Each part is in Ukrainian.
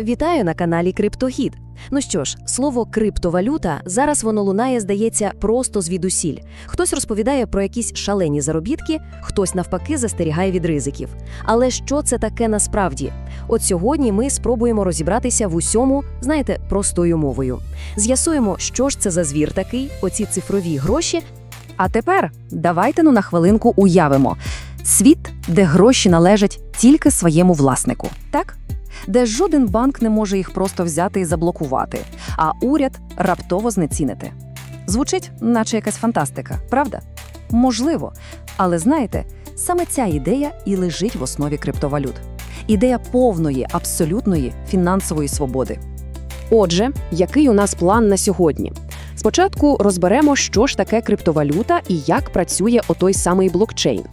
Вітаю на каналі Криптохід. Ну що ж, слово криптовалюта зараз воно лунає, здається, просто звідусіль. Хтось розповідає про якісь шалені заробітки, хтось навпаки застерігає від ризиків. Але що це таке насправді? От сьогодні ми спробуємо розібратися в усьому, знаєте, простою мовою. З'ясуємо, що ж це за звір такий, оці цифрові гроші. А тепер давайте ну на хвилинку уявимо світ, де гроші належать тільки своєму власнику, так? Де жоден банк не може їх просто взяти і заблокувати, а уряд раптово знецінити. Звучить, наче якась фантастика, правда? Можливо. Але знаєте, саме ця ідея і лежить в основі криптовалют. Ідея повної, абсолютної фінансової свободи. Отже, який у нас план на сьогодні? Спочатку розберемо, що ж таке криптовалюта і як працює отой самий блокчейн.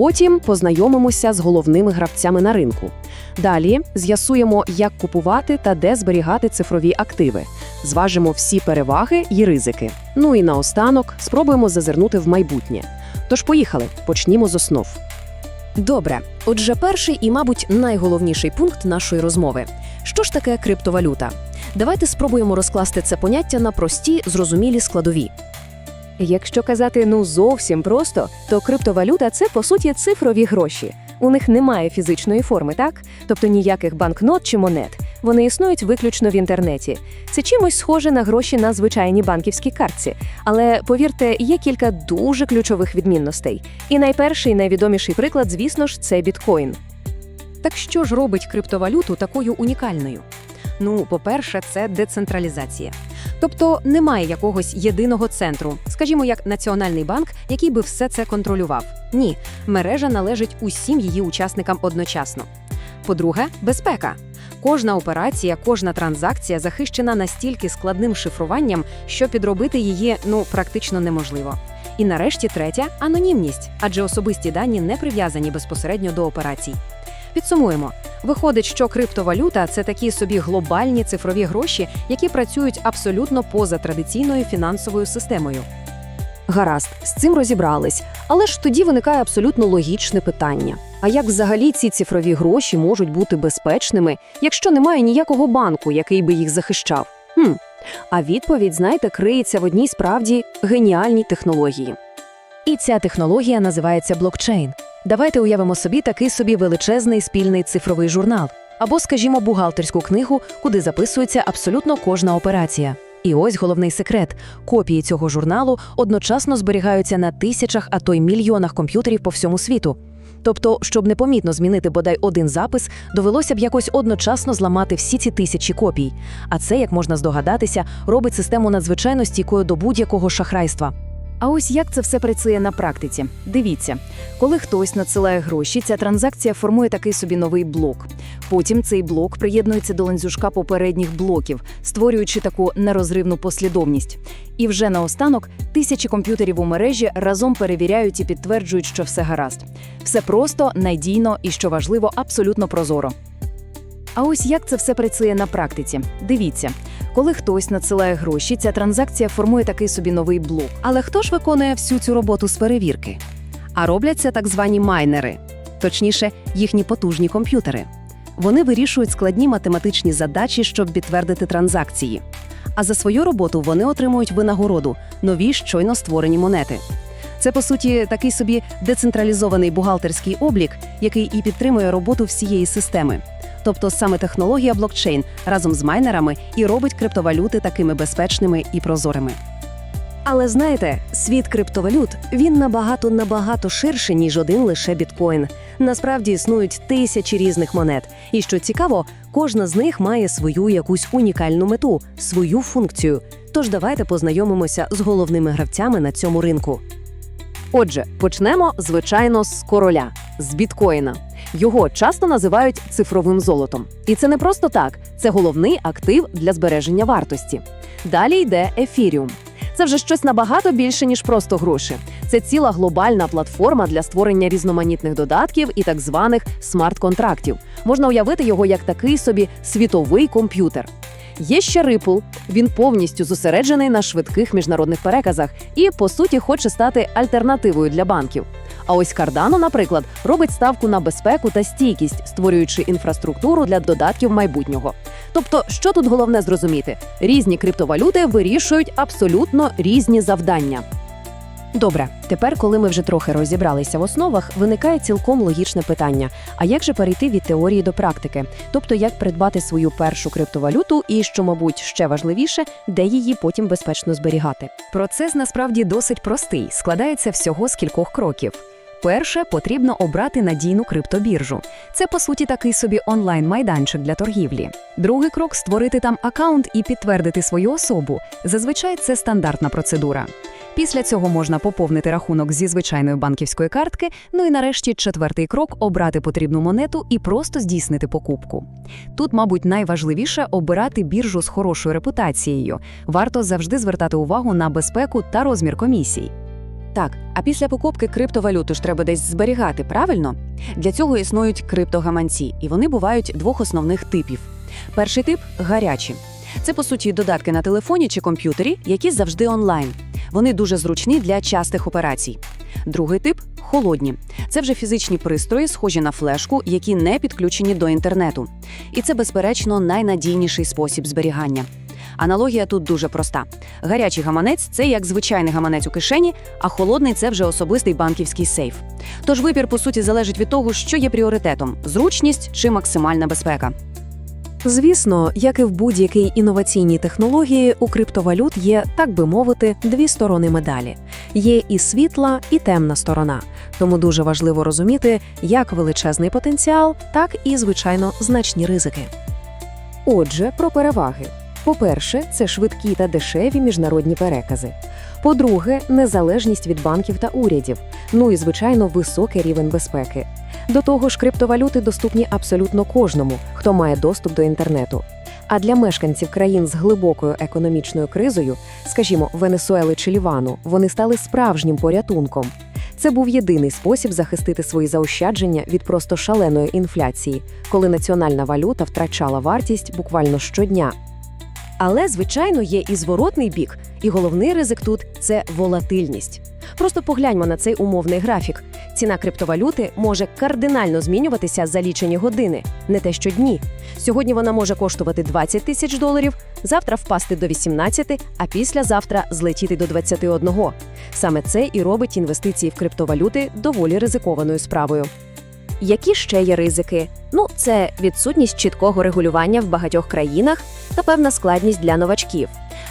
Потім познайомимося з головними гравцями на ринку. Далі з'ясуємо, як купувати та де зберігати цифрові активи. Зважимо всі переваги і ризики. Ну і наостанок спробуємо зазирнути в майбутнє. Тож поїхали, почнімо з основ. Добре, отже, перший і, мабуть, найголовніший пункт нашої розмови. Що ж таке криптовалюта? Давайте спробуємо розкласти це поняття на прості, зрозумілі складові. Якщо казати ну зовсім просто, то криптовалюта це по суті цифрові гроші. У них немає фізичної форми, так? Тобто ніяких банкнот чи монет. Вони існують виключно в інтернеті. Це чимось схоже на гроші на звичайній банківській картці. Але повірте, є кілька дуже ключових відмінностей. І найперший, найвідоміший приклад, звісно ж, це біткоін. Так що ж робить криптовалюту такою унікальною? Ну, по-перше, це децентралізація. Тобто немає якогось єдиного центру, скажімо, як Національний банк, який би все це контролював. Ні, мережа належить усім її учасникам одночасно. По-друге, безпека. Кожна операція, кожна транзакція захищена настільки складним шифруванням, що підробити її ну практично неможливо. І нарешті третя анонімність, адже особисті дані не прив'язані безпосередньо до операцій. Підсумуємо, виходить, що криптовалюта це такі собі глобальні цифрові гроші, які працюють абсолютно поза традиційною фінансовою системою. Гаразд, з цим розібрались. Але ж тоді виникає абсолютно логічне питання: а як взагалі ці цифрові гроші можуть бути безпечними, якщо немає ніякого банку, який би їх захищав? Хм. А відповідь, знаєте, криється в одній справді геніальній технології. І ця технологія називається блокчейн. Давайте уявимо собі такий собі величезний спільний цифровий журнал, або, скажімо, бухгалтерську книгу, куди записується абсолютно кожна операція. І ось головний секрет: копії цього журналу одночасно зберігаються на тисячах, а то й мільйонах комп'ютерів по всьому світу. Тобто, щоб непомітно змінити бодай один запис, довелося б якось одночасно зламати всі ці тисячі копій. А це, як можна здогадатися, робить систему надзвичайно стійкою до будь-якого шахрайства. А ось як це все працює на практиці? Дивіться, коли хтось надсилає гроші, ця транзакція формує такий собі новий блок. Потім цей блок приєднується до ланцюжка попередніх блоків, створюючи таку нерозривну послідовність. І вже наостанок тисячі комп'ютерів у мережі разом перевіряють і підтверджують, що все гаразд. Все просто, надійно і, що важливо, абсолютно прозоро. А ось як це все працює на практиці? Дивіться, коли хтось надсилає гроші, ця транзакція формує такий собі новий блок. Але хто ж виконує всю цю роботу з перевірки? А роблять це так звані майнери, точніше, їхні потужні комп'ютери. Вони вирішують складні математичні задачі, щоб підтвердити транзакції. А за свою роботу вони отримують винагороду нові щойно створені монети. Це, по суті, такий собі децентралізований бухгалтерський облік, який і підтримує роботу всієї системи. Тобто саме технологія блокчейн разом з майнерами і робить криптовалюти такими безпечними і прозорими. Але знаєте, світ криптовалют він набагато набагато ширший, ніж один лише біткоін. Насправді існують тисячі різних монет, і що цікаво, кожна з них має свою якусь унікальну мету, свою функцію. Тож давайте познайомимося з головними гравцями на цьому ринку. Отже, почнемо, звичайно, з короля, з біткоїна. Його часто називають цифровим золотом. І це не просто так, це головний актив для збереження вартості. Далі йде ефіріум. Це вже щось набагато більше, ніж просто гроші. Це ціла глобальна платформа для створення різноманітних додатків і так званих смарт-контрактів. Можна уявити його як такий собі світовий комп'ютер. Є ще Ripple, він повністю зосереджений на швидких міжнародних переказах і, по суті, хоче стати альтернативою для банків. А ось Cardano, наприклад, робить ставку на безпеку та стійкість, створюючи інфраструктуру для додатків майбутнього. Тобто, що тут головне зрозуміти? Різні криптовалюти вирішують абсолютно різні завдання. Добре, тепер, коли ми вже трохи розібралися в основах, виникає цілком логічне питання: а як же перейти від теорії до практики? Тобто, як придбати свою першу криптовалюту і, що, мабуть, ще важливіше, де її потім безпечно зберігати? Процес насправді досить простий, складається всього з кількох кроків. Перше, потрібно обрати надійну криптобіржу. Це, по суті, такий собі онлайн-майданчик для торгівлі. Другий крок створити там аккаунт і підтвердити свою особу. Зазвичай це стандартна процедура. Після цього можна поповнити рахунок зі звичайної банківської картки. Ну і нарешті четвертий крок обрати потрібну монету і просто здійснити покупку. Тут, мабуть, найважливіше обирати біржу з хорошою репутацією. Варто завжди звертати увагу на безпеку та розмір комісій. Так, а після покупки криптовалюту ж треба десь зберігати, правильно? Для цього існують криптогаманці, і вони бувають двох основних типів. Перший тип гарячі. Це по суті додатки на телефоні чи комп'ютері, які завжди онлайн. Вони дуже зручні для частих операцій. Другий тип холодні. Це вже фізичні пристрої, схожі на флешку, які не підключені до інтернету. І це, безперечно, найнадійніший спосіб зберігання. Аналогія тут дуже проста. Гарячий гаманець це як звичайний гаманець у кишені, а холодний це вже особистий банківський сейф. Тож вибір, по суті, залежить від того, що є пріоритетом зручність чи максимальна безпека. Звісно, як і в будь-якій інноваційній технології, у криптовалют є, так би мовити, дві сторони медалі: є і світла, і темна сторона. Тому дуже важливо розуміти як величезний потенціал, так і, звичайно, значні ризики. Отже, про переваги. По-перше, це швидкі та дешеві міжнародні перекази. По-друге, незалежність від банків та урядів. Ну і, звичайно, високий рівень безпеки. До того ж, криптовалюти доступні абсолютно кожному, хто має доступ до інтернету. А для мешканців країн з глибокою економічною кризою, скажімо, Венесуели чи Лівану, вони стали справжнім порятунком. Це був єдиний спосіб захистити свої заощадження від просто шаленої інфляції, коли національна валюта втрачала вартість буквально щодня. Але, звичайно, є і зворотний бік, і головний ризик тут це волатильність. Просто погляньмо на цей умовний графік. Ціна криптовалюти може кардинально змінюватися за лічені години, не те що дні. Сьогодні вона може коштувати 20 тисяч доларів, завтра впасти до 18, а післязавтра злетіти до 21. Саме це і робить інвестиції в криптовалюти доволі ризикованою справою. Які ще є ризики? Ну, це відсутність чіткого регулювання в багатьох країнах та певна складність для новачків.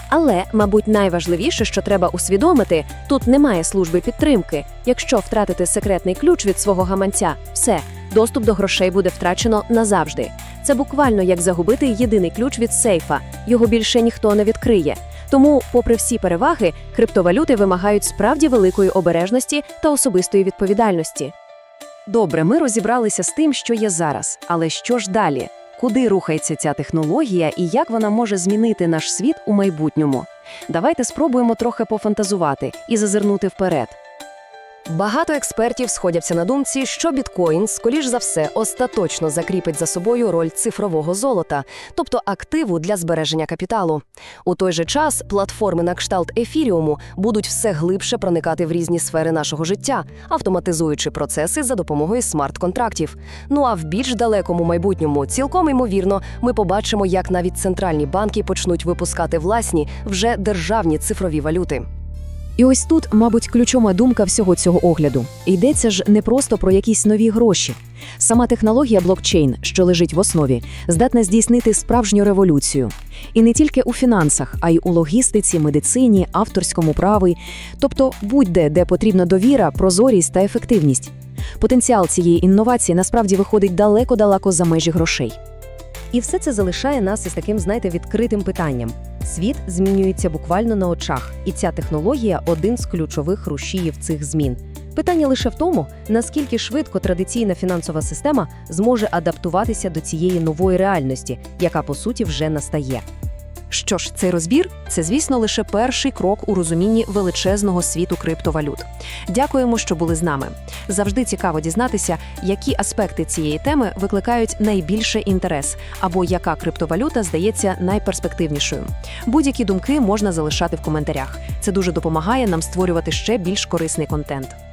Але, мабуть, найважливіше, що треба усвідомити, тут немає служби підтримки. Якщо втратити секретний ключ від свого гаманця, все, доступ до грошей буде втрачено назавжди. Це буквально як загубити єдиний ключ від сейфа. Його більше ніхто не відкриє. Тому, попри всі переваги, криптовалюти вимагають справді великої обережності та особистої відповідальності. Добре, ми розібралися з тим, що є зараз. Але що ж далі? Куди рухається ця технологія і як вона може змінити наш світ у майбутньому? Давайте спробуємо трохи пофантазувати і зазирнути вперед. Багато експертів сходяться на думці, що біткоін, скоріш за все, остаточно закріпить за собою роль цифрового золота, тобто активу для збереження капіталу. У той же час платформи на кшталт ефіріуму будуть все глибше проникати в різні сфери нашого життя, автоматизуючи процеси за допомогою смарт-контрактів. Ну а в більш далекому майбутньому, цілком ймовірно, ми побачимо, як навіть центральні банки почнуть випускати власні вже державні цифрові валюти. І ось тут, мабуть, ключова думка всього цього огляду. Йдеться ж не просто про якісь нові гроші. Сама технологія блокчейн, що лежить в основі, здатна здійснити справжню революцію. І не тільки у фінансах, а й у логістиці, медицині, авторському праві, тобто будь-де, де потрібна довіра, прозорість та ефективність. Потенціал цієї інновації насправді виходить далеко-далеко за межі грошей. І все це залишає нас із таким, знаєте, відкритим питанням. Світ змінюється буквально на очах, і ця технологія один з ключових рушіїв цих змін. Питання лише в тому, наскільки швидко традиційна фінансова система зможе адаптуватися до цієї нової реальності, яка по суті вже настає. Що ж, цей розбір це, звісно, лише перший крок у розумінні величезного світу криптовалют. Дякуємо, що були з нами. Завжди цікаво дізнатися, які аспекти цієї теми викликають найбільший інтерес, або яка криптовалюта здається найперспективнішою. Будь-які думки можна залишати в коментарях. Це дуже допомагає нам створювати ще більш корисний контент.